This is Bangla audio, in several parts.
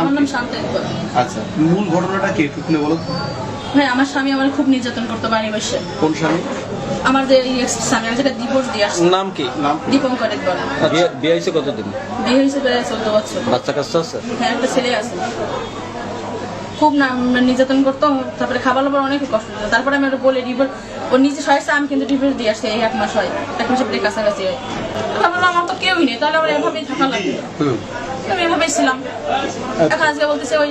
আমার নাম শান্ত আচ্ছা মূল ঘটনাটা কি একটু খুলে বলো? ভাই আমার স্বামী আমার খুব নির্যাতন করতো বাড়ি বসে কোন স্বামী? আমার যে এই ex স্বামী আমি যেটা ডিভোর্স দিয়ে আসছি। নাম কি? নাম দীপঙ্কর ইকবাল বিয়ে বিয়ে হয়েছে কতদিন? বিয়ে হয়েছে প্রায় চোদ্দ বছর। বাচ্চা কাচ্চা আছে? হ্যাঁ একটা ছেলে আছে। খুব না নির্যাতন করতো তারপরে খাবার দাবার অনেক কষ্ট তারপরে আমি ওটা বলে ডিভোর্স ও নিজে সহায়তা আমি কিন্তু ডিভোর্স দিয়ে আসছি এই এক মাস হয়। এক মাসের প্রায় কাছাকাছি। হয় তারপরে আমার তো কেউই নেই তাহলে আমার এভাবেই থাকা লাগবে? আমি এভাবেই ছিলাম। এখন আজকে বলতেছে ওই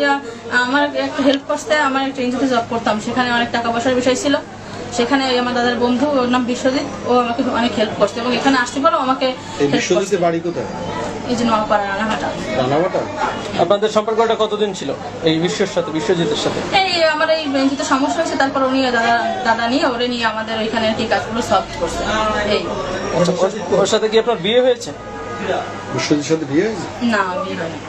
আমার একটা হেল্প করতে আমার একটা এনজিওতে জব করতাম। সেখানে অনেক টাকা পয়সার বিষয় ছিল। সেখানে ওই আমার দাদার বন্ধু ওর নাম বিশ্বজিৎ ও আমাকে অনেক হেল্প করছে এবং এখানে আসতে পারো আমাকে বিশ্বজিতের বাড়ি কোথায়? এই যে নোয়াপাড়া রানাঘাটা। রানাবাটা আপনাদের সম্পর্কটা কতদিন ছিল? এই বিশ্বের সাথে বিশ্বজিতের সাথে? এই আমার এই বেঞ্চিতে সমস্যা হয়েছে তারপর উনি দাদা দাদা নিয়ে ওরে নিয়ে আমাদের ওইখানে আর কি কাজগুলো সলভ করছে। এই। আচ্ছা, ওর- ওর সাথে কি আপনার বিয়ে হয়েছে? বিশ্বজিতের সাথে বিয়ে হয়েছে? না বিয়ে হয়নি।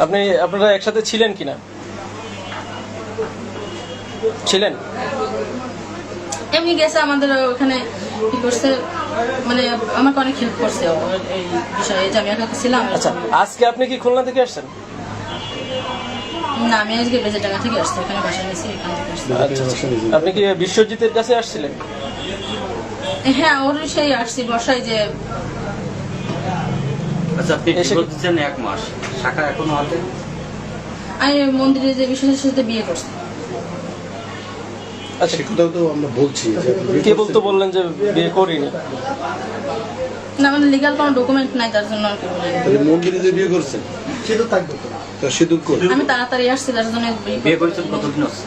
আপনি আপনারা একসাথে ছিলেন কিনা? ছিলেন? এমনি গেছে আমাদের ওখানে কি করছে? মানে আমাকে অনেক হেল্প করছে এই বিষয়ে যে আমি একা ছিলাম। আচ্ছা আজকে আপনি কি খুলনা থেকে আসছেন? না আমি আজকে বেজেটাঙ্গা থেকে আসছি এখানে বাসা নিয়েছি এখান থেকে আসছি। আপনি কি বিশ্বজিতের কাছে আসছিলেন? হ্যাঁ ওর সেই আসছি বসাই যে আচ্ছা আপনি এক মাস? শাখা এখনও হাতে আমি মন্দিরে যে বিশ্বজিতের সাথে বিয়ে করছি। আচ্ছা তো আমরা বলছি কে। বলতো বললেন যে বিয়ে করিনি? না মানে কোনো ডকুমেন্ট নাই তার জন্য আর কি তাহলে মন্দিরে যে বিয়ে করছেন? সিঁদুর থাকবে তো। তা সিঁদুর আমি তাড়াতাড়ি আসছি তার জন্য বিয়ে করেছেন কতদিন হচ্ছে?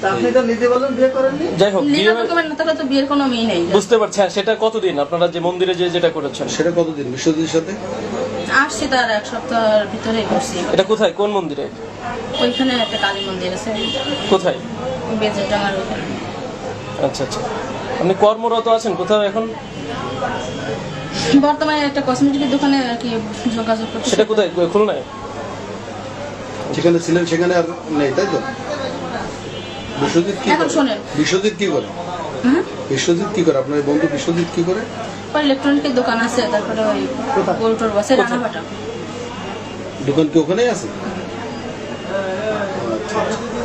তা আপনি তো নিজে বলেন বিয়ে করেননি। যাই হোক বিয়ে লিগাল ডকুমেন্ট না থাকলে তো বিয়ের কোনো মেয়ে নেই। বুঝতে পারছি হ্যাঁ সেটা কতদিন? আপনারা যে মন্দিরে যে যেটা করেছেন। সেটা কতদিন? বিশ্বজিতের সাথে? আসছি তার এক সপ্তাহের করছি। এটা কোথায়? কোন মন্দিরে? ওইখানে একটা কালী মন্দির আছে। কোথায়? আচ্ছা আচ্ছা। আপনি কর্মরত আছেন কোথাও এখন? বর্তমানে একটা কসমেটিকের দোকানে আর কি যোগাযোগ করতে সেটা কোথায়? খুলনায়? যেখানে ছিলেন সেখানে আর নেই তাই তো? বিশ্বজিৎ কি এখন করে? শোনেন। বিশ্বজিৎ কি করে? হ্যাঁ? বিশ্বজিৎ কি করে? আপনার বন্ধু বিশ্বজিৎ কি করে? ওই ইলেকট্রনিকের দোকান আছে তারপরে ওই গরুটোর বাসে? রানাঘাটা। দোকান কি ওখানেই আছে? আচ্ছা, আচ্ছা।